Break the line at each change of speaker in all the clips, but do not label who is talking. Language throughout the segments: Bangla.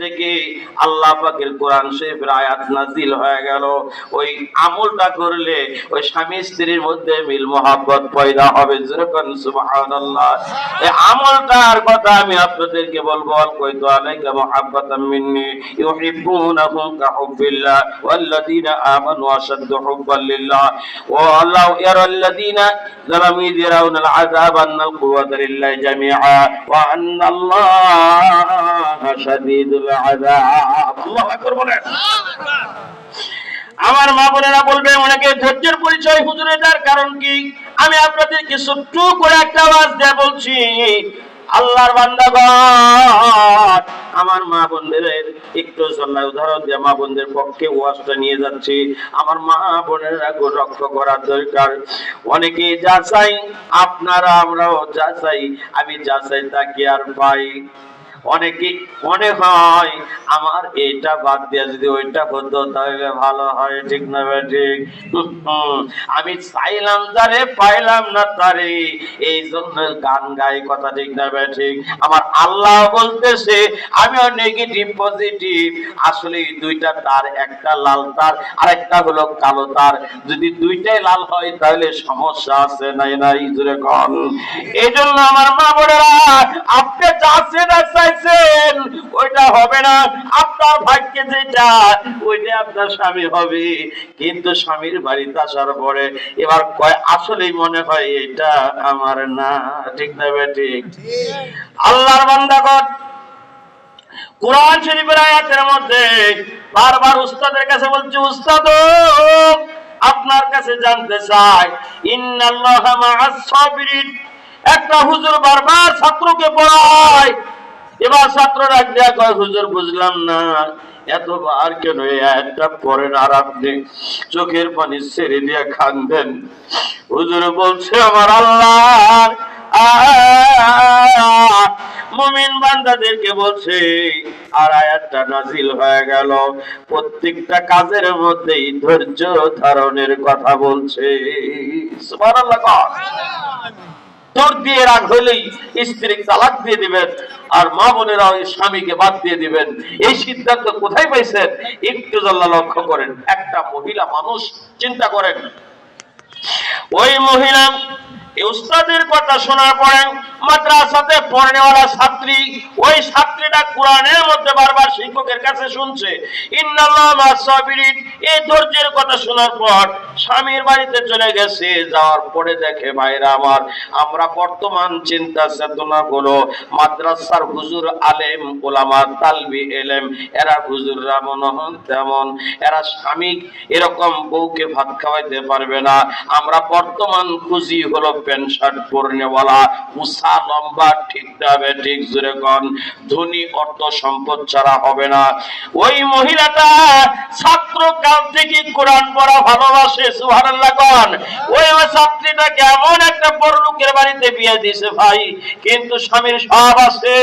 থেকে আল্লাহ পাকের কোরআন শরীফের আয়াত নাজিল হয়ে গেল। ওই আমলটা করলে ওই স্বামী স্ত্রীর মধ্যে মিল মহাব্বত পয়দা হবে। যেরকম সুবহানাল্লাহ। এই আমলটার কথা আমি আপনাদেরকে বলব কইতু আলাইকা মুহাব্বাতাম মিন্নি ইউহিব্বুনাহুম কাহুব্বিল্লাহ ওয়াল্লাযীনা আমানু আশাদ্দু হুব্বান লিল্লাহ। ওয়া আল্লাহু ইয়ারাল্লাযীনা লাম ইয়ারাউনাল আযাব আন্নাল কুওয়াতা লিল্লাহি জামিআ। ওয়া আন্নাল্লাহা শাদীদুল আমার মা বোনেরা বলবে, অনেকে ধৈর্যের পরিচয় হুজুর এটার কারণ কি? আমি আপনাদেরকে ছোট্ট করে একটা আওয়াজ দিয়ে বলছি, আল্লাহর বান্দাগণ, আমার মা বোনদের একটু সন্ন্যায় উদাহরণ দিয়ে মা বোনদের পক্ষে ওয়াজটা নিয়ে যাচ্ছি। আমার মা বোনেরা রক্ষ করার দরকার। অনেকে যা চাই, আপনারা আমরাও যা চাই, আমি যা চাই তা কি আর পাই? অনেকে মনে হয়, আমার এটা বাদ দিয়ে যদি ওইটা হতো তাহলে ভালো হয়। ঠিক না ঠিক। আমি চাইলাম তারে পাইলাম না তারে। এই জন্য গান গাই কথা ঠিক না ঠিক। আমার আল্লাহ বলতেছে, আমিও নেগেটিভ পজিটিভ আসলে দুইটা তার, একটা লাল তার আর একটা হলো কালো তার। যদি দুইটাই লাল হয়, তাহলে সমস্যা আছে নাই নাই জুড়ে কন। এই জন্য আমার মা বোনেরা, আপনি চাচ্ছেন আর চাইছেন ওইটা হবে না। আপনার ভাগ্যে যেটা ওইটা আপনার স্বামী হবে। কিন্তু স্বামীর বাড়িতে আসার পরে এবার কয় আসলেই মনে হয় এটা আমার না। ঠিক না ঠিক? আল্লাহর বান্দাগণ কোরআন শরীফের আয়াতের মধ্যে বারবার উস্তাদের কাছে বলছে উস্তাদ আপনার কাছে জানতে চাই ইন্নাল্লাহা মাআস সাবিরিন। একটা হুজুর বারবার ছাত্রকে পড়ায় এবার ছাত্র ডাক দেয়া কয় হুজুর বুঝলাম না। এতবার কেন এই আয়াতটা পড়েন আর আপনি চোখের পানি ছেড়ে দিয়ে কান্দেন হুজুর বলছে আমার আল্লাহ মুমিন বান্দাদেরকে বলছে আর আয়াতটা নাজিল হয়ে গেল। প্রত্যেকটা কাজের মধ্যেই ধৈর্য ধারণের কথা বলছে। সুবহানাল্লাহ তোর দিয়ে রাগ হলেই স্ত্রী তালাক দিয়ে দিবেন। আর মা বোনেরা ওই স্বামীকে বাদ দিয়ে দিবেন। এই সিদ্ধান্ত কোথায় পাইছেন? একটু জাল্লা লক্ষ্য করেন। একটা মহিলা মানুষ, চিন্তা করেন। ওই মহিলা উস্তাদের কথা শোনার পরে মাদ্রাসাতে পড়নেওয়ালা ছাত্রী ওই ছাত্রীটা কোরআনের মধ্যে বারবার শিক্ষকের কাছে শুনছে এই ধৈর্যের কথা শোনার পর স্বামীর বাড়িতে চলে গেছে, যাওয়ার পরে দেখে, ভাইরা আমার, আমরা বর্তমান চিন্তা চেতনা গুলো মাদ্রাসার হুজুর আলেম, ওলামা তালবি এলেম, এরা হুজুররা মনে হন তেমন, এরা স্বামী এরকম বউকে ভাত খাওয়াইতে পারবে না, আমরা বর্তমান খুঁজি হলো প্যান্ট শার্ট পরনেওয়ালা উষা লম্বা, ঠিক যাবে ঠিক জোরে কন। ধনী অর্থ সম্পদ ছাড়া হবে না। ওই মহিলাটা ছাত্র কাল থেকে কোরআন পড়া ভালোবাসে, সুবহানাল্লাহ কন। ওই ছাত্রীটাকে এমন একটা বড় লোকের বাড়িতে বিয়ে দিয়েছে ভাই। কিন্তু স্বামীর সব আছে,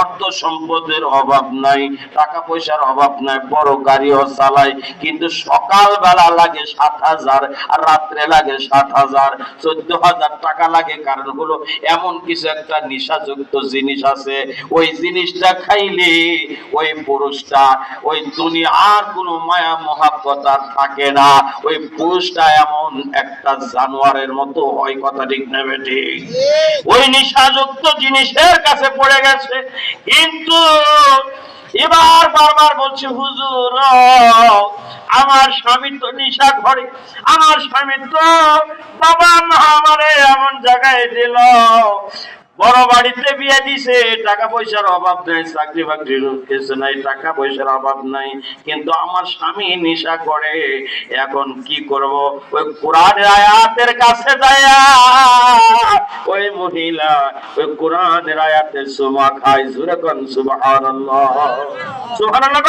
অর্থ সম্পদের অভাব নাই, টাকা পয়সার অভাব নাই, বড় গাড়িও চালায়। কিন্তু সকাল বেলা লাগে সাত হাজার আর রাত্রে লাগে সাত হাজার। চোদ্দ হাজার টাকা লাগে কারণ হলো এমন কিছু একটা নিশাযুক্ত জিনিস আছে। ওই জিনিসটা খাইলে ওই পুরুষটা ওই দুনিয়ার কোনো মায়া মহাব্বত আর থাকে না। ওই পুরুষটা এমন একটা জানোয়ারের মতো হয় কথা ঠিক নেবে ঠিক। ওই নিশাযুক্ত জিনিসের কাছে পড়ে গেছে। কিন্তু এবার বারবার বলছে, হুজুর আমার স্বামী তো নিশা ঘরে আমার স্বামী তো বাবা মা আমারে এমন জায়গায় দিল। বড় বাড়িতে বিয়ে দিছে, টাকা পয়সার অভাব নাই, চাকরি বাকরি কিছু নাই, টাকা পয়সার অভাব নাই, কিন্তু আমার স্বামী নেশা করে। এখন কি করব? ওই কোরআনের আয়াতের কাছে যায় ওই মহিলা ওই কোরআনের আয়াতের সুমা খায় জুরে কোন সুবহানাল্লাহ। সুবহানাল্লাহ